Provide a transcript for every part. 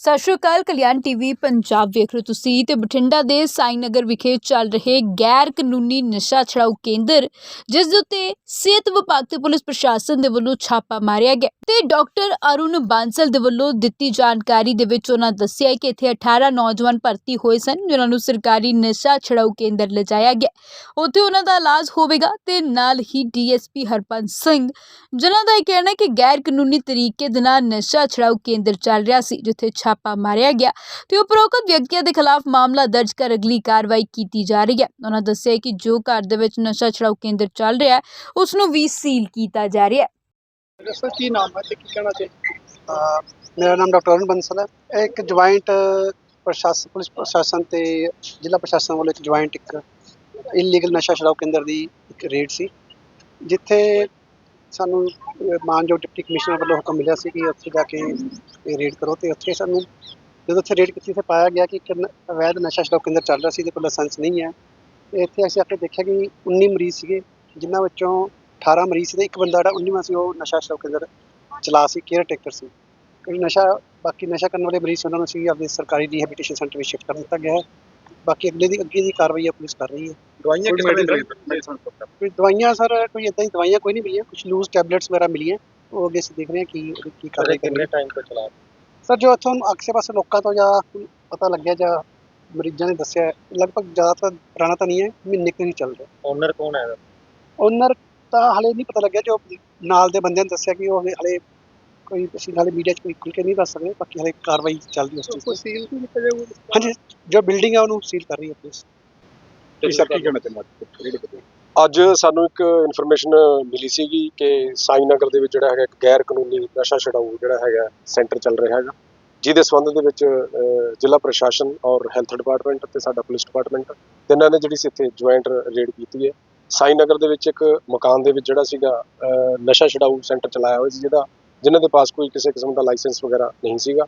ਸਤਿ ਸ਼੍ਰੀ ਅਕਾਲ, ਕਲਿਆਣ ਟੀਵੀ ਪੰਜਾਬ ਵੇਖ ਰਹੇ ਹੋ ਤੁਸੀਂ ਤੇ ਬਠਿੰਡਾ ਦੇ ਸਾਈਨਗਰ ਵਿਖੇ ਚੱਲ ਰਹੇ ਗੈਰ ਕਾਨੂੰਨੀ ਨਸ਼ਾ ਛਡਾਊ ਕੇਂਦਰ, ਜਿਸ ਦੇ ਉੱਤੇ ਸਿਹਤ ਵਿਭਾਗ ਤੇ ਪੁਲਿਸ ਪ੍ਰਸ਼ਾਸਨ ਦੇ ਵੱਲੋਂ ਛਾਪਾ ਮਾਰਿਆ ਗਿਆ ਤੇ ਡਾਕਟਰ ਅਰੁਣ ਬਾਂਸਲ ਦੇ ਵੱਲੋਂ ਦਿੱਤੀ ਜਾਣਕਾਰੀ ਦੇ ਵਿੱਚ ਉਹਨਾਂ ਦੱਸਿਆ ਕਿ ਇੱਥੇ 18 ਨੌਜਵਾਨ ਭਰਤੀ ਹੋਏ ਸਨ, ਜਿਨ੍ਹਾਂ ਨੂੰ ਸਰਕਾਰੀ ਨਸ਼ਾ ਛਡਾਊ ਕੇਂਦਰ ਲਿਜਾਇਆ ਗਿਆ। ਉੱਥੇ ਉਹਨਾਂ ਦਾ ਇਲਾਜ ਹੋਵੇਗਾ ਤੇ ਨਾਲ ਹੀ ਡੀਐਸਪੀ ਹਰਪੰਤ ਸਿੰਘ, ਜਿਨ੍ਹਾਂ ਦਾ ਇਹ ਕਹਿਣਾ ਹੈ ਕਿ ਗੈਰ ਕਾਨੂੰਨੀ ਤਰੀਕੇ ਦੇ ਨਾਲ ਨਸ਼ਾ ਛਡਾਊ ਕੇਂਦਰ ਚੱਲ ਰਿਹਾ ਸੀ, ਜਿੱਥੇ ਛਾਪਾ ਮਾਰਿਆ ਗਿਆ ਤੇ ਉਪਰੋਕਤ ਵਿਅਕਤੀਆਂ ਦੇ ਖਿਲਾਫ ਮਾਮਲਾ ਦਰਜ ਕਰ ਅਗਲੀ ਕਾਰਵਾਈ ਕੀਤੀ ਜਾ ਰਹੀ ਹੈ। ਉਹਨਾਂ ਦੱਸਿਆ ਕਿ ਜੋ ਘਰ ਦੇ ਵਿੱਚ ਨਸ਼ਾ ਛਡਾਊ ਕੇਂਦਰ ਚੱਲ ਰਿਹਾ ਹੈ ਉਸ ਨੂੰ ਵੀ ਸੀਲ ਕੀਤਾ ਜਾ ਰਿਹਾ ਹੈ। ਦੱਸੋ ਕੀ ਨਾਮ ਹੈ ਤੇ ਕੀ ਕਹਿਣਾ ਚਾਹੀਦਾ ਮੇਰਾ ਨਾਮ ਡਾਕਟਰ ਅਰੁਣ ਬੰਸਲ ਹੈ। ਇਹ ਇੱਕ ਜੁਆਇੰਟ ਪ੍ਰਸ਼ਾਸਨ ਪੁਲਿਸ ਪ੍ਰਸ਼ਾਸਨ ਤੇ ਜ਼ਿਲ੍ਹਾ ਪ੍ਰਸ਼ਾਸਨ ਵੱਲੋਂ ਇੱਕ ਜੁਆਇੰਟ ਇੱਕ ਇਲੀਗਲ ਨਸ਼ਾ ਛਡਾਊ ਕੇਂਦਰ ਦੀ ਇੱਕ ਰੇਡ ਸੀ ਜਿੱਥੇ ਸਾਨੂੰ ਮਾਨਯੋਗ ਡਿਪਟੀ ਕਮਿਸ਼ਨਰ ਵੱਲੋਂ ਹੁਕਮ ਮਿਲਿਆ ਸੀ ਕਿ ਉੱਥੇ ਜਾ ਕੇ ਰੇਡ ਕਰੋ ਤੇ ਉੱਥੇ ਸਾਨੂੰ, ਜਦੋਂ ਉੱਥੇ ਰੇਡ ਕੀਤੀ ਤੇ ਪਾਇਆ ਗਿਆ ਕਿ ਇੱਕ ਅਵੈਧ ਨਸ਼ਾ ਛਡਾਊ ਕੇਂਦਰ ਚੱਲ ਰਿਹਾ ਸੀ ਤੇ ਕੋਲ ਲਾਇਸੈਂਸ ਨਹੀਂ ਹੈ। ਤੇ ਇੱਥੇ ਅਸੀਂ ਆ ਕੇ ਦੇਖਿਆ ਕਿ 19 ਮਰੀਜ਼ ਸੀਗੇ, ਜਿਨ੍ਹਾਂ ਵਿੱਚੋਂ 18 ਮਰੀਜ਼ ਸੀ ਤੇ ਇੱਕ ਬੰਦਾ ਜਿਹੜਾ 19ਵਾਂ ਸੀ, ਉਹ ਨਸ਼ਾ ਛਡਾਊ ਕੇਂਦਰ ਚਲਾ ਸੀ, ਕੇਅਰ ਟੇਕਰ ਸੀ। ਕੋਈ ਨਸ਼ਾ, ਬਾਕੀ ਨਸ਼ਾ ਕਰਨ ਵਾਲੇ ਮਰੀਜ਼ ਉਹਨਾਂ ਨੂੰ ਸੀ ਆਪਣੇ ਸਰਕਾਰੀ ਰੀਹੈਬਿਲਿਟੇਸ਼ਨ ਸੈਂਟਰ ਵਿੱਚ ਸ਼ਿਫਟ ਕਰ ਦਿੱਤਾ ਗਿਆ ਹੈ। ਬਾਕੀ ਅਗਲੇ ਦੀ, ਅੱਗੇ ਦੀ ਕਾਰਵਾਈ ਆ, ਪੁਲਿਸ ਕਰ ਰਹੀ ਹੈ। ਦਵਾਈਆਂ ਕਿਵੇਂ ਮੈਡੀਸਨ- ਰਹੀਆਂ ਕੋਈ ਦਵਾਈਆਂ ਸਰ ਕੋਈ ਇਦਾਂ ਹੀ ਦਵਾਈਆਂ ਕੋਈ ਨਹੀਂ ਮਿਲੀਆਂ ਕੁਝ ਲੂਜ਼ ਟੈਬਲੇਟਸ ਵਗੈਰਾ ਮਿਲੀਆਂ ਉਹ ਅੱਗੇ ਅਸੀਂ ਦੇਖ ਰਹੇ ਹਾਂ ਕੀ ਕੀ ਕਾਰਵਾਈ ਕਰਨੀ। ਟਾਈਮ ਤੋਂ ਚਲਾ ਸਰ ਜੋ ਇੱਥੋਂ ਆਸੇ ਪਾਸੇ ਲੋਕਾਂ ਤੋਂ ਜਾਂ ਪਤਾ ਲੱਗਿਆ ਜਾਂ ਮਰੀਜ਼ਾਂ ਨੇ ਦੱਸਿਆ ਲਗਭਗ ਜ਼ਿਆਦਾਤਰ ਪੁਰਾਣਾ ਤਾਂ ਨਹੀਂ ਹੈ ਮਹੀਨੇ ਕੁ ਹੀ ਚੱਲ ਰਿਹਾ। ਓਨਰ ਕੌਣ ਹੈ? ਓਨਰ ਤਾਂ ਹਲੇ ਨਹੀਂ ਪਤਾ ਲੱਗਿਆ ਜੋ ਨਾਲ ਦੇ ਬੰਦਿਆਂ ਨੇ ਦੱਸਿਆ ਕਿ ਉਹ ਹਲੇ ਕੋਈ ਅਸੀਂ ਨਾਲੇ ਮੀਡੀਆ 'ਚ ਕੋਈ ਖੁੱਲ ਕੇ ਨਹੀਂ ਦੱਸ ਸਕਦੇ ਬਾਕੀ ਹਲੇ ਕਾਰਵਾਈ ਚੱਲਦੀ ਉਸ ਚੀਜ਼ ਕੋਈ ਤੇ ਸੀਲ ਵੀ ਕੀਤਾ ਜਾਊਗਾ ਹਾਂਜੀ ਜੋ ਬਿਲਡਿੰਗ ਹੈ ਉਹਨੂੰ ਸੀਲ ਕਰ ਰਹੀ ਹੈ ਪੁਲਿਸ ਕੀ ਸਰ ਕੀ ਕਹਿਣਾ ਚਾਹੁੰਦਾ ਅੱਜ ਸਾਨੂੰ ਇੱਕ ਇਨਫੋਰਮੇਸ਼ਨ ਮਿਲੀ ਸੀਗੀ ਕਿ ਸਾਈ ਨਗਰ ਦੇ ਵਿੱਚ ਜਿਹੜਾ ਹੈਗਾ ਇੱਕ ਗੈਰ ਕਾਨੂੰਨੀ ਨਸ਼ਾ ਛਡਾਊ ਜਿਹੜਾ ਹੈਗਾ ਸੈਂਟਰ ਚੱਲ ਰਿਹਾ ਹੈਗਾ। ਜਿਹਦੇ ਸੰਬੰਧ ਦੇ ਵਿੱਚ ਜ਼ਿਲ੍ਹਾ ਪ੍ਰਸ਼ਾਸਨ ਔਰ ਹੈਲਥ ਡਿਪਾਰਟਮੈਂਟ ਤੇ ਸਾਡਾ ਪੁਲਿਸ ਡਿਪਾਰਟਮੈਂਟ ਤਿੰਨਾਂ ਨੇ ਜਿਹੜੀ ਸੀ ਇੱਥੇ ਜੁਆਇੰਟ ਰੇਡ ਕੀਤੀ ਹੈ। ਸਾਈ ਨਗਰ ਦੇ ਵਿੱਚ ਇੱਕ ਮਕਾਨ ਦੇ ਵਿੱਚ ਜਿਹੜਾ ਸੀਗਾ ਨਸ਼ਾ ਛਡਾਊ ਸੈਂਟਰ ਚਲਾਇਆ ਹੋਇਆ ਸੀ ਜਿਹਦਾ ਜਿਨ੍ਹਾਂ ਦੇ ਪਾਸ ਕੋਈ ਕਿਸੇ ਕਿਸਮ ਦਾ ਲਾਇਸੈਂਸ ਵਗੈਰਾ ਨਹੀਂ ਸੀਗਾ।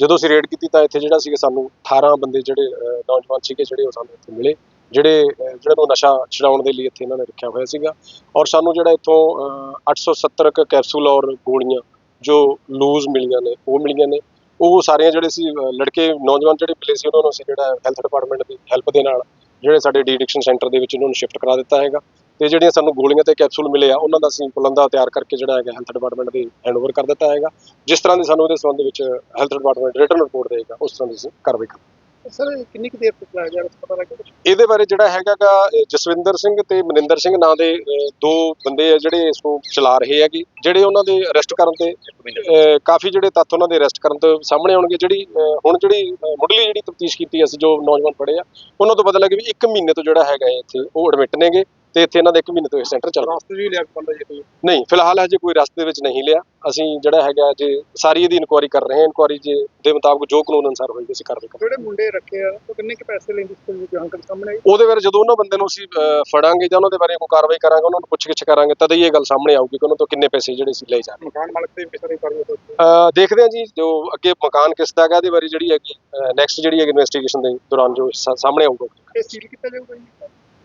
ਜਦੋਂ ਅਸੀਂ ਰੇਡ ਕੀਤੀ ਤਾਂ ਇੱਥੇ ਜਿਹੜਾ ਸੀਗਾ ਸਾਨੂੰ 18 ਬੰਦੇ ਜਿਹੜੇ ਨੌਜਵਾਨ ਸੀਗੇ ਜਿਹੜੇ ਉਹ ਸਾਨੂੰ ਇੱਥੇ ਮਿਲੇ। ਜਿਹੜੇ ਅਹ, ਜਿਹੜੇ ਨੂੰ ਨਸ਼ਾ ਛਡਾਉਣ ਦੇ ਲਈ ਇੱਥੇ ਇਹਨਾਂ ਨੇ ਰੱਖਿਆ ਹੋਇਆ ਸੀਗਾ। ਔਰ ਸਾਨੂੰ ਜਿਹੜਾ ਇੱਥੋਂ ਅਹ, 870 ਕੁ ਕੈਪਸੂਲ ਔਰ ਗੋਲੀਆਂ ਜੋ ਲੂਜ਼ ਮਿਲੀਆਂ ਨੇ ਉਹ ਮਿਲੀਆਂ ਨੇ। ਉਹ ਸਾਰੀਆਂ ਜਿਹੜੇ ਸੀ ਲੜਕੇ ਨੌਜਵਾਨ ਜਿਹੜੇ ਮਿਲੇ ਸੀ ਉਹਨਾਂ ਨੂੰ ਅਸੀਂ ਜਿਹੜਾ ਹੈਲਥ ਡਿਪਾਰਟਮੈਂਟ ਦੀ ਹੈਲਪ ਦੇ ਨਾਲ ਜਿਹੜੇ ਸਾਡੇ ਡੀ ਸੈਂਟਰ ਦੇ ਵਿੱਚ ਉਹਨਾਂ ਨੂੰ ਸ਼ਿਫਟ ਕਰਾ ਦਿੱਤਾ ਹੈਗਾ। ਤੇ ਜਿਹੜੀਆਂ ਸਾਨੂੰ ਗੋਲੀਆਂ ਤੇ ਕੈਪਸੂਲ ਮਿਲੇ ਆ ਉਹਨਾਂ ਦਾ ਅਸੀਂ ਪੁਲੰਦਾ ਤਿਆਰ ਕਰਕੇ ਜਿਹੜਾ ਹੈਗਾ ਹੈਲਥ ਡਿਪਾਰਟਮੈਂਟ ਦੇ ਹੈਂਡਓਵਰ ਕਰ ਦਿੱਤਾ ਹੈਗਾ। ਜਿਸ ਤਰ੍ਹਾਂ ਦੀ ਸਾਨੂੰ ਇਹਦੇ ਸੰਬੰਧ ਵਿੱਚ ਹੈਲਥ ਡਿਪਾਰਟਮੈਂਟ ਰਿਟਰਨ ਰਿਪੋਰਟ ਦੇਗਾ ਉਸ ਤਰ੍ਹਾਂ ਦੀ ਅਸੀਂ ਕਾਰਵਾਈ ਕਰਾਂਗੇ। ਸਰ ਕਿੰਨੀ ਕੁ ਦੇਰ ਤੱਕ ਚਲਾਇਆ ਜਾ ਰਿਹਾ ਪਤਾ ਲੱਗਾ ਕੁਛ? ਇਹਦੇ ਬਾਰੇ ਜਿਹੜਾ ਹੈਗਾਗਾ ਅਹ ਜਸਵਿੰਦਰ ਸਿੰਘ ਤੇ ਮਨਿੰਦਰ ਸਿੰਘ ਨਾਂ ਦੇ ਅਹ, ਦੋ ਬੰਦੇ ਆ ਜਿਹੜੇ ਇਸ ਨੂੰ ਚਲਾ ਰਹੇ ਹੈਗੇ। ਜਿਹੜੇ ਉਹਨਾਂ ਦੇ ਅਰੈਸਟ ਕਰਨ ਤੇ ਅਹ, ਕਾਫੀ ਜਿਹੜੇ ਤੱਥ ਉਹਨਾਂ ਦੇ ਅਰੈਸਟ ਕਰਨ ਤੋਂ ਸਾਹਮਣੇ ਆਉਣਗੇ। ਜਿਹੜੀ ਅਹ, ਹੁਣ ਜਿਹੜੀ ਅਹ, ਮੁੱਢਲੀ ਜਿਹੜੀ ਤਫਤੀਸ਼ ਕੀਤੀ ਅਸੀਂ ਜੋ ਨੌਜਵਾਨ ਫੜੇ ਆ ਉਹਨਾਂ ਤੋਂ ਪਤਾ ਲੱਗੇ ਵੀ 1 ਮਹੀਨੇ ਤੋਂ ਜਿਹੜਾ ਹੈਗਾ ਹੈ ਇੱਥੇ ਉਹ ਐਡਮਿਟ ਨੇਗੇ। ਤੇ ਇੱਥੇ ਇਹਨਾਂ ਦਾ 1 ਮਹੀਨੇ ਤੋਂ ਇਹ ਸੈਂਟਰ ਚੱਲ ਰਿਹਾ ਰਾਸਤੇ ਵੀ ਲਿਆ ਬੰਦਾ ਜੇ ਕੋਈ? ਨਹੀਂ ਫਿਲਹਾਲ ਹਜੇ ਕੋਈ ਰਸਤੇ ਵਿੱਚ ਨਹੀਂ ਲਿਆ। ਅਸੀਂ ਜਿਹੜਾ ਹੈਗਾ ਜੇ ਸਾਰੀ ਇਹਦੀ ਇਨਕੁਆਰੀ ਕਰ ਰਹੇ ਹਾਂ। ਇਨਕੁਆਰੀ ਜੇ ਦੇ ਮੁਤਾਬਕ ਜੋ ਕਾਨੂੰਨ ਅਨੁਸਾਰ ਹੋਏਗੀ ਅਸੀਂ ਕਾਰਵਾਈ ਕਰਾਂਗੇ ਜਿਹੜੇ ਮੁੰਡੇ ਰੱਖੇ ਆ? ਉਹ ਕਿੰਨੇ ਕੁ ਪੈਸੇ ਲੈਂਦੇ ਇਸ ਕੋਲ ਜਾਣਕਾਰੀ ਸਾਹਮਣੇ ਆਈ? ਉਹਦੇ ਬਾਰੇ ਜਦੋਂ ਉਹਨਾਂ ਬੰਦੇ ਨੂੰ ਅਸੀਂ ਅਹ, ਫੜਾਂਗੇ ਜਾਂ ਉਹਨਾਂ ਦੇ ਬਾਰੇ ਕੋਈ ਕਾਰਵਾਈ ਕਰਾਂਗੇ ਉਹਨਾਂ ਨੂੰ ਪੁੱਛ ਗਿੱਛ ਕਰਾਂਗੇ ਤਦ ਹੀ ਇਹ ਗੱਲ ਸਾਹਮਣੇ ਆਊਗੀ ਕਿ ਉਹਨਾਂ ਤੋਂ ਕਿੰਨੇ ਪੈਸੇ ਜਿਹੜੇ ਸੀ ਲਏ ਜਾ ਰਹੇ ਮਕਾਨ ਮਾਲਕ ਤੇ ਕਿਸੇ ਨੇ ਕਰਨੀ ਅਹ, ਦੇਖਦੇ ਹਾਂ ਜੀ ਜੋ ਅੱਗੇ ਮਕਾਨ ਕਿਸ ਦਾ ਹੈਗਾ ਇਹਦੇ ਬਾਰੇ ਜਿਹੜੀ ਹੈਗੀ ਨੈਕਸਟ ਜਿਹੜੀ ਹੈਗੀ ਇਨਵੈਸਟੀਗੇਸ਼ਨ ਦੇ ਦੌਰਾਨ ਜੋ ਸਾ- ਸਾਹਮਣੇ ਆਊਗਾ। ਇਹ ਸੀਲ ਕੀਤਾ ਜਾਊਗਾ ਜੀ?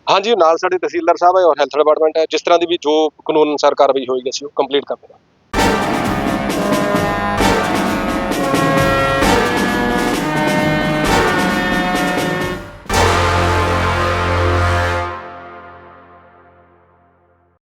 ਹਾਂਜੀ ਨਾਲ ਸਾਡੇ ਤਹਿਸੀਲਦਾਰ ਸਾਹਿਬ ਹੈ ਔਰ ਹੈਲਥ ਡਿਪਾਰਟਮੈਂਟ ਹੈ। ਜਿਸ ਤਰ੍ਹਾਂ ਦੀ ਵੀ ਜੋ ਕਾਨੂੰਨ ਅਨੁਸਾਰ ਕਾਰਵਾਈ ਹੋਏਗੀ ਅਸੀਂ ਉਹ ਕੰਪਲੀਟ ਕਰ ਦੇਵਾਂਗੇ